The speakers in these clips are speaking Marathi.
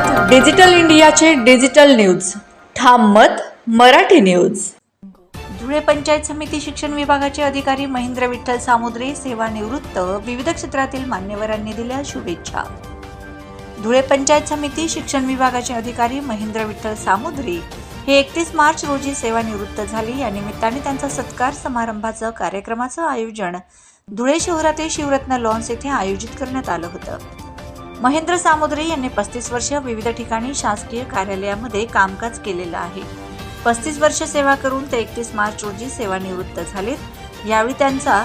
मत डिजिटल इंडियाचे डिजिटल न्यूज. ठाम मत मराठी न्यूज. धुळे पंचायत समिती शिक्षण विभागाचे अधिकारी महेंद्र विठ्ठल सामुद्रे सेवानिवृत्त विविध क्षेत्रातील मान्यवरांनी दिल्या शुभेच्छा. धुळे पंचायत समिती शिक्षण विभागाचे अधिकारी महेंद्र विठ्ठल सामुद्रे हे एकतीस मार्च रोजी सेवानिवृत्त झाले. या निमित्ताने त्यांचा सत्कार समारंभाचं कार्यक्रमाचं आयोजन धुळे शहरातील शिवरत्न लॉन्स येथे आयोजित करण्यात आलं होतं. महेंद्र सामुद्रे यांनी पस्तीस वर्ष विविध ठिकाणी शासकीय कार्यालयामध्ये कामकाज केलेलं आहे. पस्तीस वर्ष सेवा करून ते एकतीस मार्च रोजी सेवानिवृत्त झालेत. यावेळी त्यांचा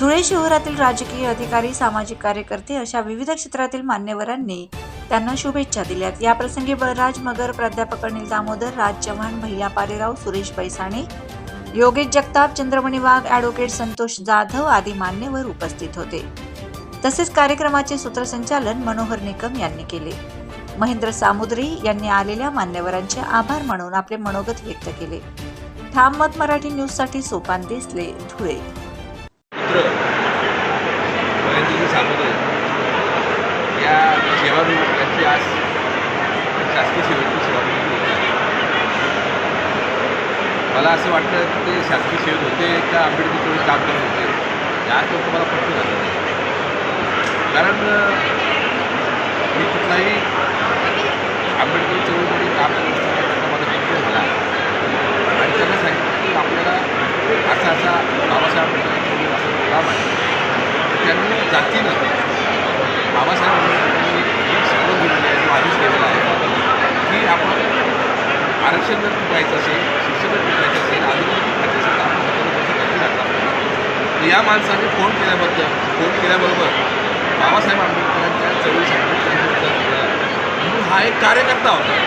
धुळे शहरातील राजकीय अधिकारी सामाजिक कार्यकर्ते अशा विविध क्षेत्रातील मान्यवरांनी त्यांना शुभेच्छा दिल्यात. याप्रसंगी बळराज मगर प्राध्यापक अनिल दामोदर राज चव्हाण भैया पारेराव सुरेश पैसाणे योगेश जगताप चंद्रमणी वाघ ॲडव्होकेट संतोष जाधव आदी मान्यवर उपस्थित होते. तसेच कार्यक्रमाचे सूत्रसंचालन मनोहर निकम यांनी केले. महेंद्र सामुद्री यांनी आलेल्या मान्यवरांचे आभार मानून आपले मनोगत व्यक्त केले. ठाम मत मराठी न्यूजसाठी सोपान दिसले धुळे. या सेवा यांची आज शासकीय सेवेची सेवा मला असं वाटतं ते शासकीय सेवेत होते का आंबेडकर काम करत होते? याच लोक मला प्रश्न झालं कारण मी कुठलाही आंबेडकर चळवळीमध्ये काम करत असताना माझा झाला. आणि त्यांना सांगितलं की आपल्याला असा असा बाबासाहेब आंबेडकर असं काम आहे. त्यांनी जातीनं बाबासाहेब आंबेडकरांनी एक सवलत दिलेली आहे जो केलेला आहे की आपण आरक्षण जर टिकायचं असेल शिक्षण जर टिकायचं असेल आदिवासी असेल तर आपण सत्तर लागतात या माणसाने फोन केल्याबद्दल फोन केल्याबरोबर बाबासाहेब आंबेडकरांच्या चळवळीसाठी म्हणून हा एक कार्यकर्ता होता.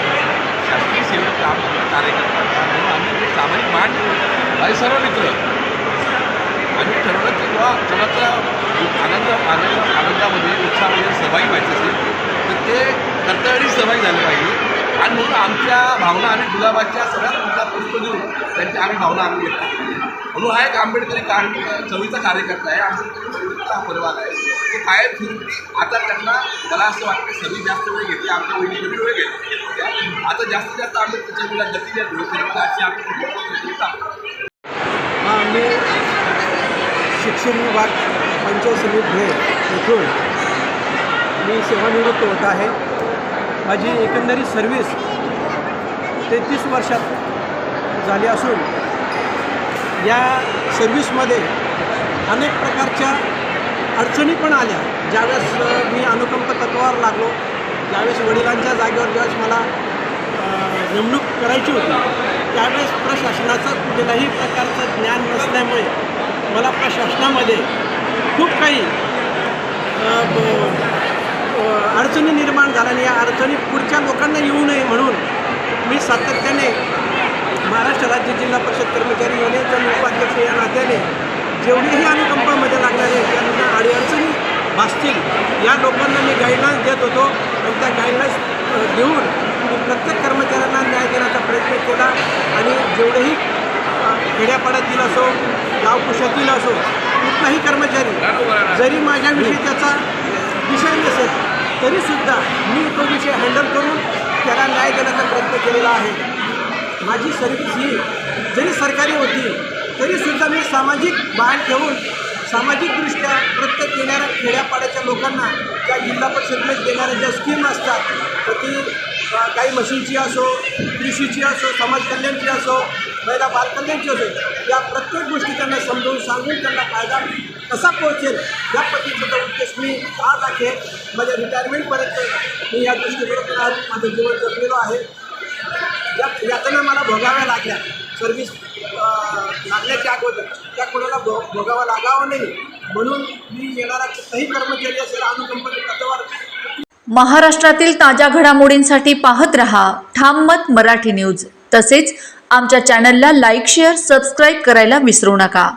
शासकीय सेवेत काम करणारा कार्यकर्ता होता. म्हणून आम्ही जे सामाजिक मान ठेवून माझे सर्व मित्र आम्ही ठरवलं की बाबा कोणाचा आनंद आनंद आनंदामध्ये उत्साहामध्ये सहभागी व्हायचं असेल तर ते कर्तव्याने सहभागी झाले पाहिजे आणि म्हणून आमच्या भावना आम्ही गुलाबाच्या सगळ्यात मोठा पुष्प देऊन त्यांच्या आम्ही भावना आम्ही घेतो म्हणून हा एक आंबेडकरी कार चवीचा कार्यकर्ता आहे. आंबेडकरी हा परिवार आहे. ते कायम फिरून आता त्यांना मला असं वाटतं सगळी जास्त वेळ घेतली आमच्या वहिनी वेळ घेतली. आता जास्तीत जास्त आंबेडकर चळवळीला गती द्या धुळेपर्यंत अशी आम्ही शिक्षण विभाग पंचायत समिती येथून मी सेवानिवृत्त होत आहे. माझी एकंदरीत सर्व्हिस तेहतीस वर्षात झाली असून या सर्व्हिसमध्ये अनेक प्रकारच्या अडचणी पण आल्या. ज्यावेळेस मी अनुकंप तत्वावर लागलो ज्यावेळेस वडिलांच्या जागेवर ज्यावेळेस मला नेमणूक करायची होती त्यावेळेस प्रशासनाचं कुठल्याही प्रकारचं ज्ञान नसल्यामुळे मला प्रशासनामध्ये खूप काही अडचणी निर्माण झाल्या आणि या अडचणी पुढच्या लोकांना येऊ नये म्हणून मी सातत्याने महाराष्ट्र राज्य जिल्हा परिषद कर्मचारी युनियनच्या उपाध्यक्ष या नात्याने जेवढीही अनुकंपामध्ये लागणारे त्यांना अडीअडचणी भासतील. या लोकांना मी गाईडलाईन्स देत होतो. आणि त्या गाईडलाईन्स देऊन मी प्रत्येक कर्मचाऱ्यांना न्याय देण्याचा प्रयत्न केला. आणि जेवढेही खेड्यापाड्यातील असो गावकुशातील असो कुठलाही कर्मचारी जरी माझ्याविषयी त्याचा विषय नसेल तरीसुद्धा मी तो विषय हँडल करतो प्रयत्न केलेला आहे. माझी सर्विस ही जरी सरकारी होती तरीसुद्धा मी सामाजिक बाहेर ठेवून सामाजिकदृष्ट्या प्रत्येक येणाऱ्या खेड्यापाड्याच्या लोकांना त्या जिल्हा परिषदेत देणाऱ्या ज्या स्कीम असतात तर ती काही मशीनची असो कृषीची असो समाज कल्याणची असो महिला बालकल्याणची असो या प्रत्येक गोष्टी त्यांना समजवून सांगून त्यांना फायदा कसा पोहोचेल या पद्धतीचा उद्देश मी आज आहे. माझ्या रिटायरमेंटपर्यंत मी या दृष्टीकडे आज माझं जीवन जगलेलो आहे. या यातना मला भोगाव्या लागल्या. सर्व्हिस लागण्याच्या अगोदर. त्या कोणाला भो भोगावा लागावं नाही. म्हणून मी येणारा कुठलाही कर्मचारी असेल अनुकंपनी तत्वावर महाराष्ट्रातील ताज्या घडामोडींसाठी पाहत रहा ठाम मत मराठी न्यूज. तसेच आमच्या चॅनलला लाईक शेअर सबस्क्राईब करायला विसरू नका.